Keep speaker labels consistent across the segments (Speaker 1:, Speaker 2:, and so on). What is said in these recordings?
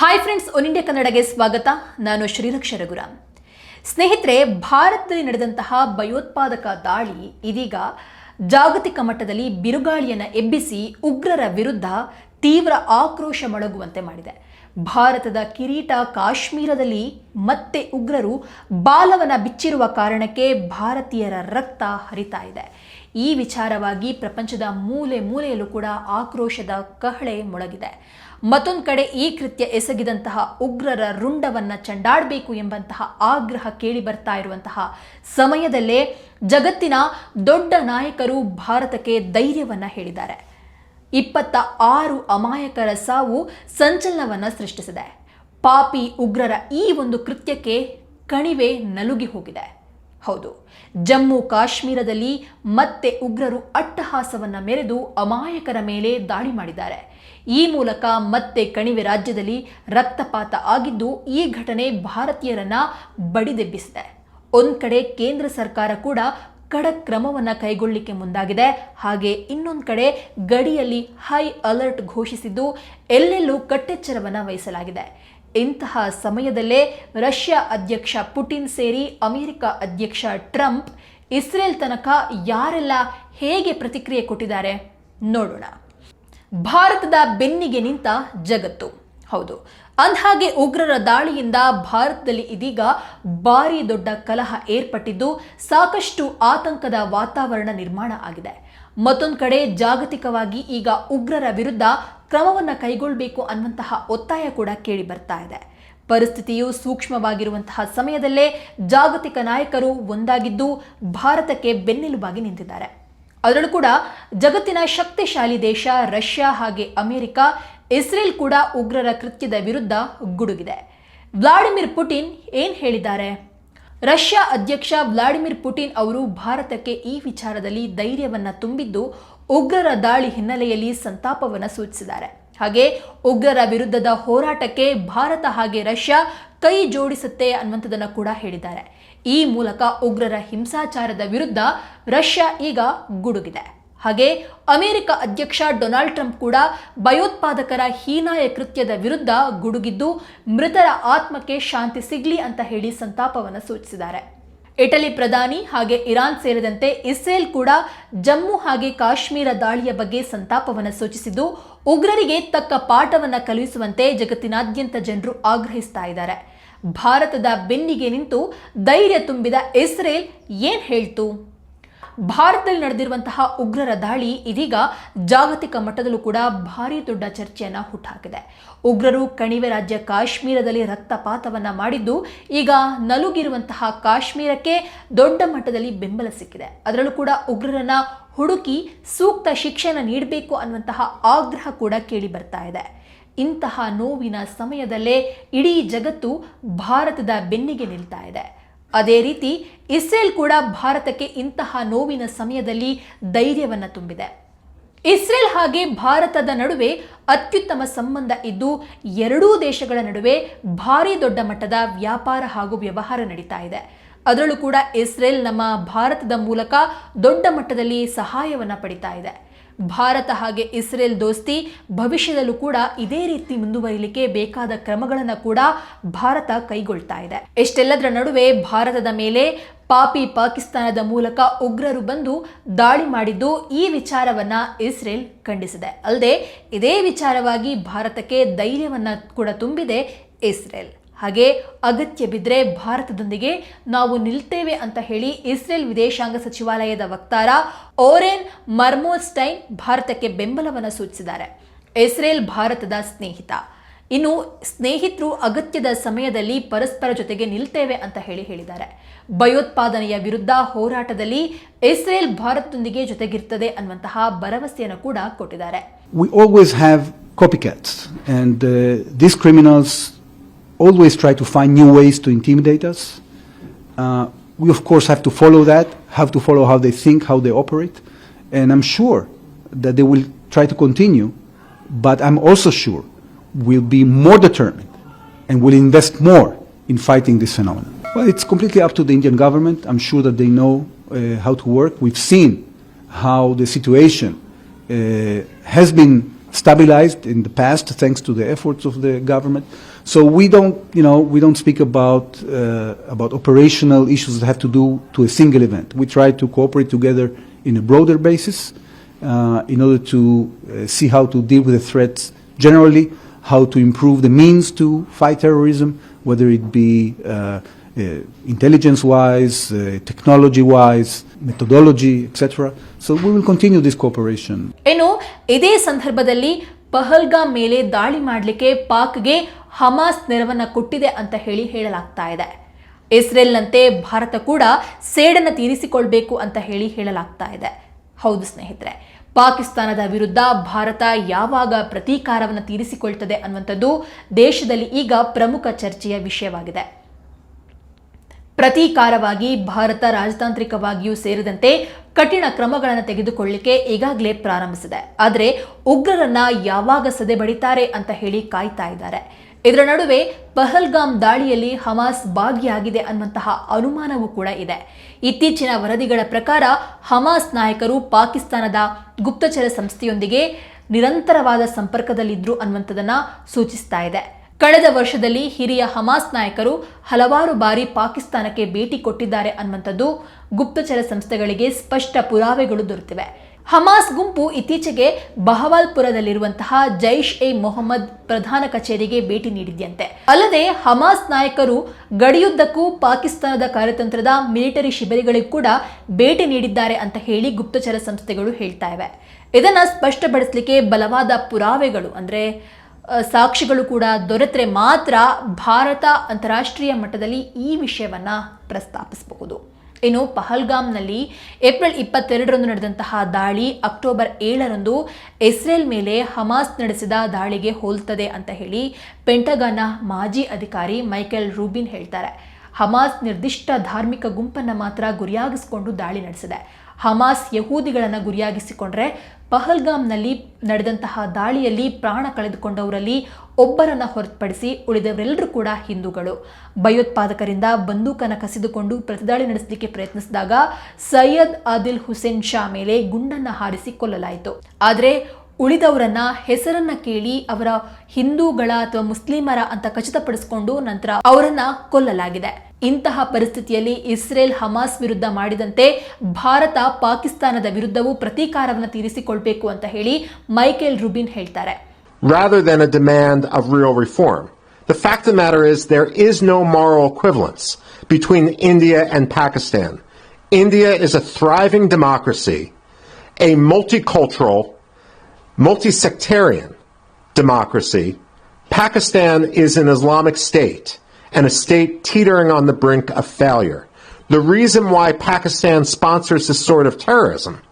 Speaker 1: Hi friends one India ಕನ್ನಡಗೆ ಸ್ವಾಗತ. ನಾನು ಶ್ರೀರಕ್ಷ ರಘುರಾಮ್. ಸ್ನೇಹಿತರೆ, ಭಾರತದಲ್ಲಿ ನಡೆದಂತಹ ಭಯೋತ್ಪಾದಕ ದಾಳಿ ಇದೀಗ ಜಾಗತಿಕ ಮಟ್ಟದಲ್ಲಿ ಬಿರುಗಾಳಿಯನ್ನು ಎಬ್ಬಿಸಿ ಉಗ್ರರ ವಿರುದ್ಧ ತೀವ್ರ ಆಕ್ರೋಶ ಮೊಳಗುವಂತೆ ಮಾಡಿದೆ. ಭಾರತದ ಕಿರೀಟ ಕಾಶ್ಮೀರದಲ್ಲಿ ಮತ್ತೆ ಉಗ್ರರು ಬಾಲವನ ಬಿಚ್ಚಿರುವ ಕಾರಣಕ್ಕೆ ಭಾರತೀಯರ ರಕ್ತ ಹರಿತಾ ಇದೆ. ಈ ವಿಚಾರವಾಗಿ ಪ್ರಪಂಚದ ಮೂಲೆ ಮೂಲೆಯಲ್ಲೂ ಕೂಡ ಆಕ್ರೋಶದ ಕಹಳೆ ಮೊಳಗಿದೆ. ಮತ್ತೊಂದು ಕಡೆ ಈ ಕೃತ್ಯ ಎಸಗಿದಂತಹ ಉಗ್ರರ ರುಂಡವನ್ನ ಚಂಡಾಡಬೇಕು ಎಂಬಂತಹ ಆಗ್ರಹ ಕೇಳಿ ಬರ್ತಾ ಇರುವಂತಹ ಸಮಯದಲ್ಲೇ ಜಗತ್ತಿನ ದೊಡ್ಡ ನಾಯಕರು ಭಾರತಕ್ಕೆ ಧೈರ್ಯವನ್ನ ಹೇಳಿದ್ದಾರೆ. ಇಪ್ಪತ್ತ ಆರು ಅಮಾಯಕರ ಸಾವು ಸಂಚಲನವನ್ನ ಸೃಷ್ಟಿಸಿದೆ. ಪಾಪಿ ಉಗ್ರರ ಈ ಒಂದು ಕೃತ್ಯಕ್ಕೆ ಕಣಿವೆ ನಲುಗಿ ಹೋಗಿದೆ. ಹೌದು, ಜಮ್ಮು ಕಾಶ್ಮೀರದಲ್ಲಿ ಮತ್ತೆ ಉಗ್ರರು ಅಟ್ಟಹಾಸವನ್ನು ಮೆರೆದು ಅಮಾಯಕರ ಮೇಲೆ ದಾಳಿ ಮಾಡಿದ್ದಾರೆ. ಈ ಮೂಲಕ ಮತ್ತೆ ಕಣಿವೆ ರಾಜ್ಯದಲ್ಲಿ ರಕ್ತಪಾತ ಆಗಿದ್ದು ಈ ಘಟನೆ ಭಾರತೀಯರನ್ನ ಬಡಿದೆಬ್ಬಿಸಿದೆ. ಒಂದ್ ಕಡೆ ಕೇಂದ್ರ ಸರ್ಕಾರ ಕೂಡ ಖಡಕ್ ಕ್ರಮವನ್ನು ಕೈಗೊಳ್ಳಲಿಕ್ಕೆ ಮುಂದಾಗಿದೆ. ಹಾಗೆ ಇನ್ನೊಂದು ಕಡೆ ಗಡಿಯಲ್ಲಿ ಹೈ ಅಲರ್ಟ್ ಘೋಷಿಸಿದ್ದು ಎಲ್ಲೆಲ್ಲೂ ಕಟ್ಟೆಚ್ಚರವನ್ನು ವಹಿಸಲಾಗಿದೆ. ಇಂತಹ ಸಮಯದಲ್ಲೇ ರಷ್ಯಾ ಅಧ್ಯಕ್ಷ ಪುಟಿನ್ ಸೇರಿ ಅಮೆರಿಕ ಅಧ್ಯಕ್ಷ ಟ್ರಂಪ್ ಇಸ್ರೇಲ್ ತನಕ ಯಾರೆಲ್ಲ ಹೇಗೆ ಪ್ರತಿಕ್ರಿಯೆ ಕೊಟ್ಟಿದ್ದಾರೆ ನೋಡೋಣ. ಭಾರತದ ಬೆನ್ನಿಗೆ ನಿಂತ ಜಗತ್ತು. ಹೌದು. ಅಂದಹಾಗೆ ಉಗ್ರರ ದಾಳಿಯಿಂದ ಭಾರತದಲ್ಲಿ ಇದೀಗ ಭಾರಿ ದೊಡ್ಡ ಕಲಹ ಏರ್ಪಟ್ಟಿದ್ದು ಸಾಕಷ್ಟು ಆತಂಕದ ವಾತಾವರಣ ನಿರ್ಮಾಣ ಆಗಿದೆ. ಮತ್ತೊಂದು ಕಡೆ ಜಾಗತಿಕವಾಗಿ ಈಗ ಉಗ್ರರ ವಿರುದ್ಧ ಕ್ರಮವನ್ನು ಕೈಗೊಳ್ಳಬೇಕು ಅನ್ನುವಂತಹ ಒತ್ತಾಯ ಕೂಡ ಕೇಳಿ ಬರ್ತಾ ಇದೆ. ಪರಿಸ್ಥಿತಿಯು ಸೂಕ್ಷ್ಮವಾಗಿರುವಂತಹ ಸಮಯದಲ್ಲೇ ಜಾಗತಿಕ ನಾಯಕರು ಒಂದಾಗಿದ್ದು ಭಾರತಕ್ಕೆ ಬೆನ್ನೆಲುಬಾಗಿ ನಿಂತಿದ್ದಾರೆ. ಅದರಲ್ಲೂ ಕೂಡ ಜಗತ್ತಿನ ಶಕ್ತಿಶಾಲಿ ದೇಶ ರಷ್ಯಾ ಹಾಗೆ ಅಮೆರಿಕ ಇಸ್ರೇಲ್ ಕೂಡ ಉಗ್ರರ ಕೃತ್ಯದ ವಿರುದ್ಧ ಗುಡುಗಿದೆ. ವ್ಲಾಡಿಮಿರ್ ಪುಟಿನ್ ಏನ್ ಹೇಳಿದ್ದಾರೆ? ರಷ್ಯಾ ಅಧ್ಯಕ್ಷ ವ್ಲಾಡಿಮಿರ್ ಪುಟಿನ್ ಅವರು ಭಾರತಕ್ಕೆ ಈ ವಿಚಾರದಲ್ಲಿ ಧೈರ್ಯವನ್ನು ತುಂಬಿದ್ದು ಉಗ್ರರ ದಾಳಿ ಹಿನ್ನೆಲೆಯಲ್ಲಿ ಸಂತಾಪವನ್ನು ಸೂಚಿಸಿದ್ದಾರೆ. ಹಾಗೆ ಉಗ್ರರ ವಿರುದ್ಧದ ಹೋರಾಟಕ್ಕೆ ಭಾರತ ಹಾಗೆ ರಷ್ಯಾ ಕೈ ಜೋಡಿಸುತ್ತೆ ಅನ್ನುವಂಥದ್ದನ್ನು ಕೂಡ ಹೇಳಿದ್ದಾರೆ. ಈ ಮೂಲಕ ಉಗ್ರರ ಹಿಂಸಾಚಾರದ ವಿರುದ್ಧ ರಷ್ಯಾ ಈಗ ಗುಡುಗಿದೆ. ಹಾಗೆ ಅಮೆರಿಕ ಅಧ್ಯಕ್ಷ ಡೊನಾಲ್ಡ್ ಟ್ರಂಪ್ ಕೂಡ ಭಯೋತ್ಪಾದಕರ ಹೀನಾಯ ಕೃತ್ಯದ ವಿರುದ್ಧ ಗುಡುಗಿದ್ದು ಮೃತರ ಆತ್ಮಕ್ಕೆ ಶಾಂತಿ ಸಿಗ್ಲಿ ಅಂತ ಹೇಳಿ ಸಂತಾಪವನ್ನು ಸೂಚಿಸಿದ್ದಾರೆ. ಇಟಲಿ ಪ್ರಧಾನಿ ಹಾಗೆ ಇರಾನ್ ಸೇರಿದಂತೆ ಇಸ್ರೇಲ್ ಕೂಡ ಜಮ್ಮು ಹಾಗೆ ಕಾಶ್ಮೀರ ದಾಳಿಯ ಬಗ್ಗೆ ಸಂತಾಪವನ್ನು ಸೂಚಿಸಿದ್ದು, ಉಗ್ರರಿಗೆ ತಕ್ಕ ಪಾಠವನ್ನ ಕಲಿಸುವಂತೆ ಜಗತ್ತಿನಾದ್ಯಂತ ಜನರು ಆಗ್ರಹಿಸ್ತಾ ಇದ್ದಾರೆ. ಭಾರತದ ಬೆನ್ನಿಗೆ ನಿಂತು ಧೈರ್ಯ ತುಂಬಿದ ಇಸ್ರೇಲ್ ಏನ್ ಹೇಳ್ತು? ಭಾರತದಲ್ಲಿ ನಡೆದಿರುವಂತಹ ಉಗ್ರರ ದಾಳಿ ಇದೀಗ ಜಾಗತಿಕ ಮಟ್ಟದಲ್ಲೂ ಕೂಡ ಭಾರಿ ದೊಡ್ಡ ಚರ್ಚೆಯನ್ನು ಹುಟ್ಟಾಕಿದೆ ಉಗ್ರರು ಕಣಿವೆ ರಾಜ್ಯ ಕಾಶ್ಮೀರದಲ್ಲಿ ರಕ್ತಪಾತವನ್ನು ಮಾಡಿದ್ದು ಈಗ ನಲುಗಿರುವಂತಹ ಕಾಶ್ಮೀರಕ್ಕೆ ದೊಡ್ಡ ಮಟ್ಟದಲ್ಲಿ ಬೆಂಬಲ ಸಿಕ್ಕಿದೆ. ಅದರಲ್ಲೂ ಕೂಡ ಉಗ್ರರನ್ನ ಹುಡುಕಿ ಸೂಕ್ತ ಶಿಕ್ಷಣ ನೀಡಬೇಕು ಅನ್ನುವಂತಹ ಆಗ್ರಹ ಕೂಡ ಕೇಳಿ ಬರ್ತಾ ಇದೆ. ಇಂತಹ ನೋವಿನ ಸಮಯದಲ್ಲೇ ಇಡೀ ಜಗತ್ತು ಭಾರತದ ಬೆನ್ನಿಗೆ ನಿಲ್ತಾ ಇದೆ. ಅದೇ ರೀತಿ ಇಸ್ರೇಲ್ ಕೂಡ ಭಾರತಕ್ಕೆ ಇಂತಹ ನೋವಿನ ಸಮಯದಲ್ಲಿ ಧೈರ್ಯವನ್ನು ತುಂಬಿದೆ. ಇಸ್ರೇಲ್ ಹಾಗೆ ಭಾರತದ ನಡುವೆ ಅತ್ಯುತ್ತಮ ಸಂಬಂಧ ಇದ್ದು ಎರಡೂ ದೇಶಗಳ ನಡುವೆ ಭಾರಿ ದೊಡ್ಡ ಮಟ್ಟದ ವ್ಯಾಪಾರ ಹಾಗೂ ವ್ಯವಹಾರ ನಡೀತಾ ಇದೆ. ಅದರಲ್ಲೂ ಕೂಡ ಇಸ್ರೇಲ್ ನಮ್ಮ ಭಾರತದ ಮೂಲಕ ದೊಡ್ಡ ಮಟ್ಟದಲ್ಲಿ ಸಹಾಯವನ್ನು ಪಡಿತಾ ಇದೆ. ಭಾರತ ಹಾಗೆ ಇಸ್ರೇಲ್ ದೋಸ್ತಿ, ಭವಿಷ್ಯದಲ್ಲೂ ಕೂಡ ಇದೇ ರೀತಿ ಮುಂದುವರಿಲಿಕ್ಕೆ ಬೇಕಾದ ಕ್ರಮಗಳನ್ನು ಕೂಡ ಭಾರತ ಕೈಗೊಳ್ತಾ ಇದೆ. ಇಷ್ಟೆಲ್ಲದರ ನಡುವೆ ಭಾರತದ ಮೇಲೆ ಪಾಪಿ ಪಾಕಿಸ್ತಾನದ ಮೂಲಕ ಉಗ್ರರು ಬಂದು ದಾಳಿ ಮಾಡಿದ್ದು ಈ ವಿಚಾರವನ್ನ ಇಸ್ರೇಲ್ ಖಂಡಿಸಿದೆ. ಅಲ್ಲದೆ ಇದೇ ವಿಚಾರವಾಗಿ ಭಾರತಕ್ಕೆ ಧೈರ್ಯವನ್ನ ಕೂಡ ತುಂಬಿದೆ ಇಸ್ರೇಲ್. ಹಾಗೆ ಅಗತ್ಯ ಬಿದ್ದರೆ ಭಾರತದೊಂದಿಗೆ ನಾವು ನಿಲ್ತೇವೆ ಅಂತ ಹೇಳಿ ಇಸ್ರೇಲ್ ವಿದೇಶಾಂಗ ಸಚಿವಾಲಯದ ವಕ್ತಾರ ಓರೆನ್ ಮರ್ಮೋಸ್ಟೈನ್ ಭಾರತಕ್ಕೆ ಬೆಂಬಲವನ್ನು ಸೂಚಿಸಿದ್ದಾರೆ. ಇಸ್ರೇಲ್ ಭಾರತದ ಸ್ನೇಹಿತ. ಇನ್ನು ಸ್ನೇಹಿತರು ಅಗತ್ಯದ ಸಮಯದಲ್ಲಿ ಪರಸ್ಪರ ಜೊತೆಗೆ ನಿಲ್ತೇವೆ ಅಂತ ಹೇಳಿ ಹೇಳಿದ್ದಾರೆ. ಭಯೋತ್ಪಾದನೆಯ ವಿರುದ್ಧ ಹೋರಾಟದಲ್ಲಿ ಇಸ್ರೇಲ್ ಭಾರತದೊಂದಿಗೆ ಜೊತೆಗಿರ್ತದೆ ಅನ್ನುವಂತಹ ಭರವಸೆಯನ್ನು ಕೂಡ ಕೊಟ್ಟಿದ್ದಾರೆ.
Speaker 2: We always uh, always try to find new ways to intimidate us. Uh, we, of course, have to follow that, have to follow how they think, how they operate, and I'm sure that they will try to continue, but I'm also sure we'll be more determined and will invest more in fighting this phenomenon. Well, it's completely up to the Indian government. I'm sure that they know uh, how to work. We've seen how the situation uh, has been stabilized in the past thanks to the efforts of the government. So we don't, you know, we don't speak about uh, about operational issues that have to do to a single event. We try to cooperate together in a broader basis uh, in order to uh, see how to deal with the threats generally, how to improve the means to fight terrorism, whether it be uh, uh, intelligence-wise, uh, technology-wise, methodology, etc. So we will continue this cooperation.
Speaker 1: ಇನ್ನು ಇದೇ ಸಂದರ್ಭದಲ್ಲಿ ಪಹಲ್ಗಾಮ್ ಮೇಲೆ ದಾಳಿ ಮಾಡಲಿಕ್ಕೆ ಪಾಕ್ಗೆ Hamas ನೆರವನ್ನು ಕೊಟ್ಟಿದೆ ಅಂತ ಹೇಳಿ ಹೇಳಲಾಗ್ತಾ ಇದೆ. ಇಸ್ರೇಲ್ನಂತೆ ಭಾರತ ಕೂಡ ಸೇಡನ್ನು ತೀರಿಸಿಕೊಳ್ಬೇಕು ಅಂತ ಹೇಳಿ ಹೇಳಲಾಗ್ತಾ ಇದೆ. ಹೌದು ಸ್ನೇಹಿತರೆ, ಪಾಕಿಸ್ತಾನದ ವಿರುದ್ಧ ಭಾರತ ಯಾವಾಗ ಪ್ರತೀಕಾರವನ್ನು ತೀರಿಸಿಕೊಳ್ತದೆ ಅನ್ನುವಂಥದ್ದು ದೇಶದಲ್ಲಿ ಈಗ ಪ್ರಮುಖ ಚರ್ಚೆಯ ವಿಷಯವಾಗಿದೆ. ಪ್ರತೀಕಾರವಾಗಿ ಭಾರತ ರಾಜತಾಂತ್ರಿಕವಾಗಿಯೂ ಸೇರಿದಂತೆ ಕಠಿಣ ಕ್ರಮಗಳನ್ನು ತೆಗೆದುಕೊಳ್ಳಿಕ್ಕೆ ಈಗಾಗಲೇ ಪ್ರಾರಂಭಿಸಿದೆ. ಆದರೆ ಉಗ್ರರನ್ನ ಯಾವಾಗ ಸದೆ ಬಡಿತಾರೆ ಅಂತ ಹೇಳಿ ಕಾಯ್ತಾ ಇದ್ದಾರೆ. ಇದರ ನಡುವೆ ಪಹಲ್ಗಾಮ್ ದಾಳಿಯಲ್ಲಿ ಹಮಾಸ್ ಭಾಗಿಯಾಗಿದೆ ಅನ್ನುವಂತಹ ಅನುಮಾನವೂ ಕೂಡ ಇದೆ. ಇತ್ತೀಚಿನ ವರದಿಗಳ ಪ್ರಕಾರ ಹಮಾಸ್ ನಾಯಕರು ಪಾಕಿಸ್ತಾನದ ಗುಪ್ತಚರ ಸಂಸ್ಥೆಯೊಂದಿಗೆ ನಿರಂತರವಾದ ಸಂಪರ್ಕದಲ್ಲಿದ್ದರು ಅನ್ನುವಂಥದ್ದನ್ನು ಸೂಚಿಸ್ತಾ ಇದೆ. ಕಳೆದ ವರ್ಷದಲ್ಲಿ ಹಿರಿಯ ಹಮಾಸ್ ನಾಯಕರು ಹಲವಾರು ಬಾರಿ ಪಾಕಿಸ್ತಾನಕ್ಕೆ ಭೇಟಿ ಕೊಟ್ಟಿದ್ದಾರೆ ಅನ್ನುವಂಥದ್ದು ಗುಪ್ತಚರ ಸಂಸ್ಥೆಗಳಿಗೆ ಸ್ಪಷ್ಟ ಪುರಾವೆಗಳು ದೊರೆತಿವೆ. ಹಮಾಸ್ ಗುಂಪು ಇತ್ತೀಚೆಗೆ ಬಹವಾಲ್ಪುರದಲ್ಲಿರುವಂತಹ ಜೈಷ್ ಎ ಮೊಹಮ್ಮದ್ ಪ್ರಧಾನ ಕಚೇರಿಗೆ ಭೇಟಿ ನೀಡಿದ್ಯಂತೆ. ಅಲ್ಲದೆ ಹಮಾಸ್ ನಾಯಕರು ಗಡಿಯುದ್ದಕ್ಕೂ ಪಾಕಿಸ್ತಾನದ ಕಾರ್ಯತಂತ್ರದ ಮಿಲಿಟರಿ ಶಿಬಿರಗಳಿಗೂ ಕೂಡ ಭೇಟಿ ನೀಡಿದ್ದಾರೆ ಅಂತ ಹೇಳಿ ಗುಪ್ತಚರ ಸಂಸ್ಥೆಗಳು ಹೇಳ್ತಾ ಇವೆ. ಇದನ್ನ ಸ್ಪಷ್ಟಪಡಿಸಲಿಕ್ಕೆ ಬಲವಾದ ಪುರಾವೆಗಳು ಅಂದ್ರೆ ಸಾಕ್ಷಿಗಳು ಕೂಡ ದೊರೆತರೆ ಮಾತ್ರ ಭಾರತ ಅಂತಾರಾಷ್ಟ್ರೀಯ ಮಟ್ಟದಲ್ಲಿ ಈ ವಿಷಯವನ್ನು ಪ್ರಸ್ತಾಪಿಸಬಹುದು. ಇನ್ನು ಪಹಲ್ಗಾಮ್ನಲ್ಲಿ ಏಪ್ರಿಲ್ ಇಪ್ಪತ್ತೆರಡರಂದು ನಡೆದಂತಹ ದಾಳಿ ಅಕ್ಟೋಬರ್ ಏಳರಂದು ಇಸ್ರೇಲ್ ಮೇಲೆ ಹಮಾಸ್ ನಡೆಸಿದ ದಾಳಿಗೆ ಹೋಲ್ತದೆ ಅಂತ ಹೇಳಿ ಪೆಂಟಗನ್ನ ಮಾಜಿ ಅಧಿಕಾರಿ ಮೈಕೆಲ್ ರೂಬಿನ್ ಹೇಳ್ತಾರೆ. ಹಮಾಸ್ ನಿರ್ದಿಷ್ಟ ಧಾರ್ಮಿಕ ಗುಂಪನ್ನು ಮಾತ್ರ ಗುರಿಯಾಗಿಸಿಕೊಂಡು ದಾಳಿ ನಡೆಸಿದೆ. ಹಮಾಸ್ ಯಹೂದಿಗಳನ್ನು ಗುರಿಯಾಗಿಸಿಕೊಂಡ್ರೆ ಪಹಲ್ಗಾಮ್ನಲ್ಲಿ ನಡೆದಂತಹ ದಾಳಿಯಲ್ಲಿ ಪ್ರಾಣ ಕಳೆದುಕೊಂಡವರಲ್ಲಿ ಒಬ್ಬರನ್ನ ಹೊರತುಪಡಿಸಿ ಉಳಿದವರೆಲ್ಲರೂ ಕೂಡ ಹಿಂದೂಗಳು. ಭಯೋತ್ಪಾದಕರಿಂದ ಬಂದೂಕನ್ನು ಕಸಿದುಕೊಂಡು ಪ್ರತಿದಾಳಿ ನಡೆಸಲಿಕ್ಕೆ ಪ್ರಯತ್ನಿಸಿದಾಗ ಸೈಯದ್ ಆದಿಲ್ ಹುಸೇನ್ ಶಾ ಮೇಲೆ ಗುಂಡನ್ನ ಹಾರಿಸಿ ಕೊಲ್ಲಲಾಯಿತು. ಆದರೆ ಉಳಿದವರನ್ನ ಹೆಸರನ್ನ ಕೇಳಿ ಅವರ ಹಿಂದೂಗಳ ಅಥವಾ ಮುಸ್ಲಿಮರ ಅಂತ ಖಚಿತಪಡಿಸಿಕೊಂಡು ನಂತರ ಅವರನ್ನ ಕೊಲ್ಲಲಾಗಿದೆ. ಇಂತಹ ಪರಿಸ್ಥಿತಿಯಲ್ಲಿ ಇಸ್ರೇಲ್ ಹಮಾಸ್ ವಿರುದ್ಧ ಮಾಡಿದಂತೆ ಭಾರತ ಪಾಕಿಸ್ತಾನದ ವಿರುದ್ಧವೂ ಪ್ರತೀಕಾರವನ್ನು ತೀರಿಸಿಕೊಳ್ಬೇಕು ಅಂತ ಹೇಳಿ ಮೈಕೆಲ್ ರುಬಿನ್ ಹೇಳ್ತಾರೆ
Speaker 3: rather than a demand of real reform. The fact of the matter is there is no moral equivalence between India and Pakistan. India is a thriving democracy, a multicultural, multi-sectarian democracy. Pakistan is an Islamic state and a state teetering on the brink of failure. The reason why Pakistan sponsors this sort of terrorism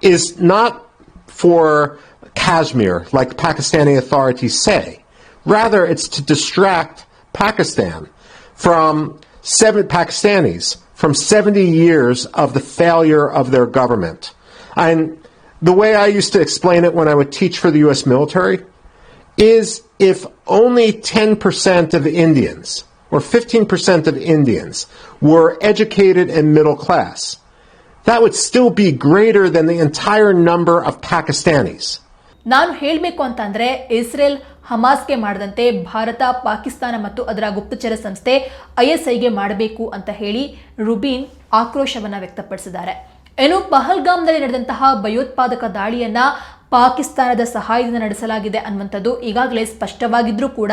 Speaker 3: is not for Kashmir, like Pakistani authorities say. Rather, it's to distract Pakistan from seven Pakistanis from 70 years of the failure of their government. And the way I used to explain it when I would teach for the U.S. military is if only 10% of Indians or 15% of Indians were educated and middle class, that would still be greater than the entire number of Pakistanis.
Speaker 1: ನಾನು ಹೇಳಬೇಕು ಅಂತಂದ್ರೆ Israel ಹಮಾಸ್ಗೆ ಮಾಡದಂತೆ ಭಾರತ ಪಾಕಿಸ್ತಾನ ಮತ್ತು ಅದರ ಗುಪ್ತಚರ ಸಂಸ್ಥೆ ಐಎಸ್ಐಗೆ ಮಾಡಬೇಕು ಅಂತ ಹೇಳಿ ರುಬೀನ್ ಆಕ್ರೋಶವನ್ನ ವ್ಯಕ್ತಪಡಿಸಿದ್ದಾರೆ ಏನು ಪಹಲ್ಗಾಮ್ನಲ್ಲಿ ನಡೆದಂತಹ ಭಯೋತ್ಪಾದಕ ದಾಳಿಯನ್ನ ಪಾಕಿಸ್ತಾನದ ಸಹಾಯದಿಂದ ನಡೆಸಲಾಗಿದೆ ಅನ್ನುವಂಥದ್ದು ಈಗಾಗಲೇ ಸ್ಪಷ್ಟವಾಗಿದ್ರೂ ಕೂಡ.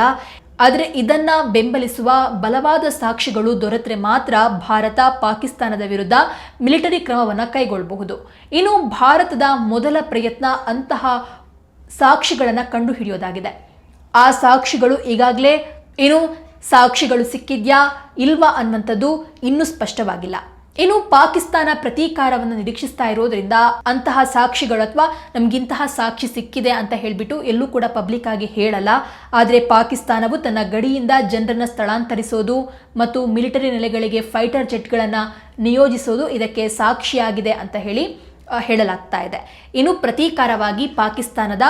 Speaker 1: ಆದರೆ ಇದನ್ನ ಬೆಂಬಲಿಸುವ ಬಲವಾದ ಸಾಕ್ಷಿಗಳು ದೊರೆತರೆ ಮಾತ್ರ ಭಾರತ ಪಾಕಿಸ್ತಾನದ ವಿರುದ್ಧ ಮಿಲಿಟರಿ ಕ್ರಮವನ್ನು ಕೈಗೊಳ್ಳಬಹುದು ಇನ್ನು ಭಾರತದ ಮೊದಲ ಪ್ರಯತ್ನ ಅಂತಹ ಸಾಕ್ಷಿಗಳನ್ನು ಕಂಡುಹಿಡಿಯೋದಾಗಿದೆ. ಆ ಸಾಕ್ಷಿಗಳು ಈಗಾಗಲೇ ಏನು ಸಾಕ್ಷಿಗಳು ಸಿಕ್ಕಿದ್ಯಾ ಇಲ್ವಾ ಅನ್ನುವಂಥದ್ದು ಇನ್ನೂ ಸ್ಪಷ್ಟವಾಗಿಲ್ಲ. ಇನ್ನು ಪಾಕಿಸ್ತಾನ ಪ್ರತೀಕಾರವನ್ನು ನಿರೀಕ್ಷಿಸ್ತಾ ಇರೋದ್ರಿಂದ ಅಂತಹ ಸಾಕ್ಷಿಗಳು ಅಥವಾ ನಮ್ಗಿಂತಹ ಸಾಕ್ಷಿ ಸಿಕ್ಕಿದೆ ಅಂತ ಹೇಳಿಬಿಟ್ಟು ಎಲ್ಲೂ ಕೂಡ ಪಬ್ಲಿಕ್ ಆಗಿ ಹೇಳಲ್ಲ. ಆದರೆ ಪಾಕಿಸ್ತಾನವು ತನ್ನ ಗಡಿಯಿಂದ ಜನರನ್ನ ಸ್ಥಳಾಂತರಿಸೋದು ಮತ್ತು ಮಿಲಿಟರಿ ನೆಲೆಗಳಿಗೆ ಫೈಟರ್ ಜೆಟ್ಗಳನ್ನು ನಿಯೋಜಿಸೋದು ಇದಕ್ಕೆ ಸಾಕ್ಷಿಯಾಗಿದೆ ಅಂತ ಹೇಳಿ ಹೇಳಲಾಗ್ತಾ ಇದೆ. ಇನ್ನು ಪ್ರತೀಕಾರವಾಗಿ ಪಾಕಿಸ್ತಾನದ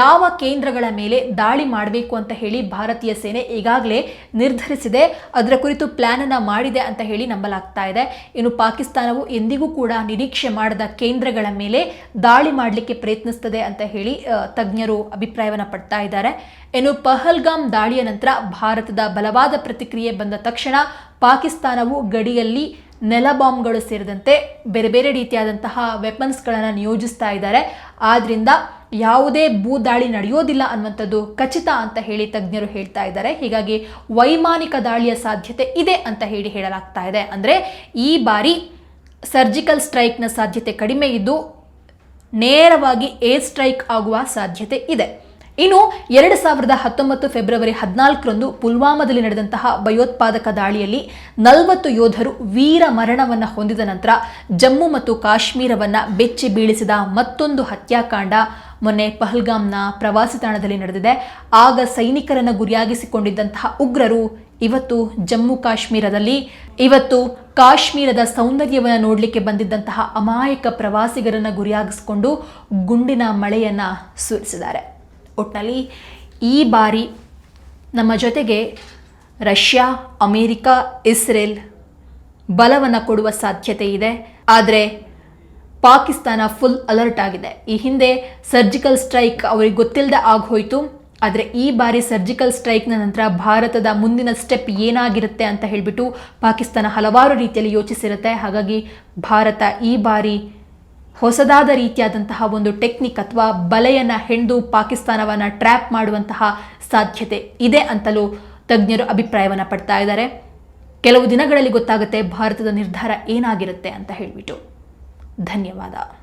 Speaker 1: ಯಾವ ಕೇಂದ್ರಗಳ ಮೇಲೆ ದಾಳಿ ಮಾಡಬೇಕು ಅಂತ ಹೇಳಿ ಭಾರತೀಯ ಸೇನೆ ಈಗಾಗಲೇ ನಿರ್ಧರಿಸಿದೆ. ಅದರ ಕುರಿತು ಪ್ಲಾನ್ ಅನ್ನ ಮಾಡಿದೆ ಅಂತ ಹೇಳಿ ನಂಬಲಾಗ್ತಾ ಇದೆ. ಇನ್ನು ಪಾಕಿಸ್ತಾನವು ಎಂದಿಗೂ ಕೂಡ ನಿರೀಕ್ಷೆ ಮಾಡದ ಕೇಂದ್ರಗಳ ಮೇಲೆ ದಾಳಿ ಮಾಡಲಿಕ್ಕೆ ಪ್ರಯತ್ನಿಸ್ತದೆ ಅಂತ ಹೇಳಿ ತಜ್ಞರು ಅಭಿಪ್ರಾಯವನ್ನು ಪಡ್ತಾ ಇದ್ದಾರೆ. ಇನ್ನು ಪಹಲ್ಗಾಮ್ ದಾಳಿಯ ನಂತರ ಭಾರತದ ಬಲವಾದ ಪ್ರತಿಕ್ರಿಯೆ ಬಂದ ತಕ್ಷಣ ಪಾಕಿಸ್ತಾನವು ಗಡಿಯಲ್ಲಿ ನೆಲ ಬಾಂಬ್ಗಳು ಸೇರಿದಂತೆ ಬೇರೆ ಬೇರೆ ರೀತಿಯಾದಂತಹ ವೆಪನ್ಸ್ಗಳನ್ನು ನಿಯೋಜಿಸ್ತಾ ಇದ್ದಾರೆ. ಆದ್ದರಿಂದ ಯಾವುದೇ ಭೂ ದಾಳಿ ನಡೆಯೋದಿಲ್ಲ ಅನ್ನುವಂಥದ್ದು ಖಚಿತ ಅಂತ ಹೇಳಿ ತಜ್ಞರು ಹೇಳ್ತಾ ಇದ್ದಾರೆ. ಹೀಗಾಗಿ ವೈಮಾನಿಕ ದಾಳಿಯ ಸಾಧ್ಯತೆ ಇದೆ ಅಂತ ಹೇಳಿ ಹೇಳಲಾಗ್ತಾ ಇದೆ. ಅಂದರೆ ಈ ಬಾರಿ ಸರ್ಜಿಕಲ್ ಸ್ಟ್ರೈಕ್ನ ಸಾಧ್ಯತೆ ಕಡಿಮೆ ಇದ್ದು ನೇರವಾಗಿ ಏರ್ ಸ್ಟ್ರೈಕ್ ಆಗುವ ಸಾಧ್ಯತೆ ಇದೆ. ಇನ್ನು ಎರಡು ಸಾವಿರದ ಹತ್ತೊಂಬತ್ತು ಫೆಬ್ರವರಿ ಹದಿನಾಲ್ಕರಂದು ಪುಲ್ವಾಮಾದಲ್ಲಿ ನಡೆದಂತಹ ಭಯೋತ್ಪಾದಕ ದಾಳಿಯಲ್ಲಿ ನಲವತ್ತು ಯೋಧರು ವೀರ ಮರಣವನ್ನು ಹೊಂದಿದ ನಂತರ ಜಮ್ಮು ಮತ್ತು ಕಾಶ್ಮೀರವನ್ನು ಬೆಚ್ಚಿ ಬೀಳಿಸಿದ ಮತ್ತೊಂದು ಹತ್ಯಾಕಾಂಡ ಮೊನ್ನೆ ಪಹಲ್ಗಾಮ್ನ ಪ್ರವಾಸಿ ತಾಣದಲ್ಲಿ ನಡೆದಿದೆ. ಆಗ ಸೈನಿಕರನ್ನು ಗುರಿಯಾಗಿಸಿಕೊಂಡಿದ್ದಂತಹ ಉಗ್ರರು ಇವತ್ತು ಜಮ್ಮು ಕಾಶ್ಮೀರದಲ್ಲಿ. ಇವತ್ತು ಕಾಶ್ಮೀರದ ಸೌಂದರ್ಯವನ್ನು ನೋಡಲಿಕ್ಕೆ ಬಂದಿದ್ದಂತಹ ಅಮಾಯಕ ಪ್ರವಾಸಿಗರನ್ನು ಗುರಿಯಾಗಿಸಿಕೊಂಡು ಗುಂಡಿನ ಮಳೆಯನ್ನು ಸುರಿಸಿದ್ದಾರೆ. ಒಟ್ಟಿನಲ್ಲಿ ಈ ಬಾರಿ ನಮ್ಮ ಜೊತೆಗೆ ರಷ್ಯಾ, ಅಮೇರಿಕಾ, ಇಸ್ರೇಲ್ ಬಲವನ್ನು ಕೊಡುವ ಸಾಧ್ಯತೆ ಇದೆ. ಆದರೆ ಪಾಕಿಸ್ತಾನ ಫುಲ್ ಅಲರ್ಟ್ ಆಗಿದೆ. ಈ ಹಿಂದೆ ಸರ್ಜಿಕಲ್ ಸ್ಟ್ರೈಕ್ ಅವರಿಗೆ ಗೊತ್ತಿಲ್ಲದೆ ಆಗೋಯ್ತು ಆದರೆ ಈ ಬಾರಿ ಸರ್ಜಿಕಲ್ ಸ್ಟ್ರೈಕ್ನ ನಂತರ ಭಾರತದ ಮುಂದಿನ ಸ್ಟೆಪ್ ಏನಾಗಿರುತ್ತೆ ಅಂತ ಹೇಳಿಬಿಟ್ಟು ಪಾಕಿಸ್ತಾನ ಹಲವಾರು ರೀತಿಯಲ್ಲಿ ಯೋಚಿಸಿರುತ್ತೆ. ಹಾಗಾಗಿ ಭಾರತ ಈ ಬಾರಿ ಹೊಸದಾದ ರೀತಿಯಾದಂತಹ ಒಂದು ಟೆಕ್ನಿಕ್ ಅಥವಾ ಬಲೆಯನ್ನು ಹೆಂಡು ಪಾಕಿಸ್ತಾನವನ್ನು ಟ್ರ್ಯಾಪ್ ಮಾಡುವಂತಹ ಸಾಧ್ಯತೆ ಇದೆ ಅಂತಲೂ ತಜ್ಞರು ಅಭಿಪ್ರಾಯವನ್ನು ಪಡ್ತಾ ಇದ್ದಾರೆ. ಕೆಲವು ದಿನಗಳಲ್ಲಿ ಗೊತ್ತಾಗುತ್ತೆ ಭಾರತದ ನಿರ್ಧಾರ ಏನಾಗಿರುತ್ತೆ ಅಂತ ಹೇಳಿಬಿಟ್ಟು. ಧನ್ಯವಾದ.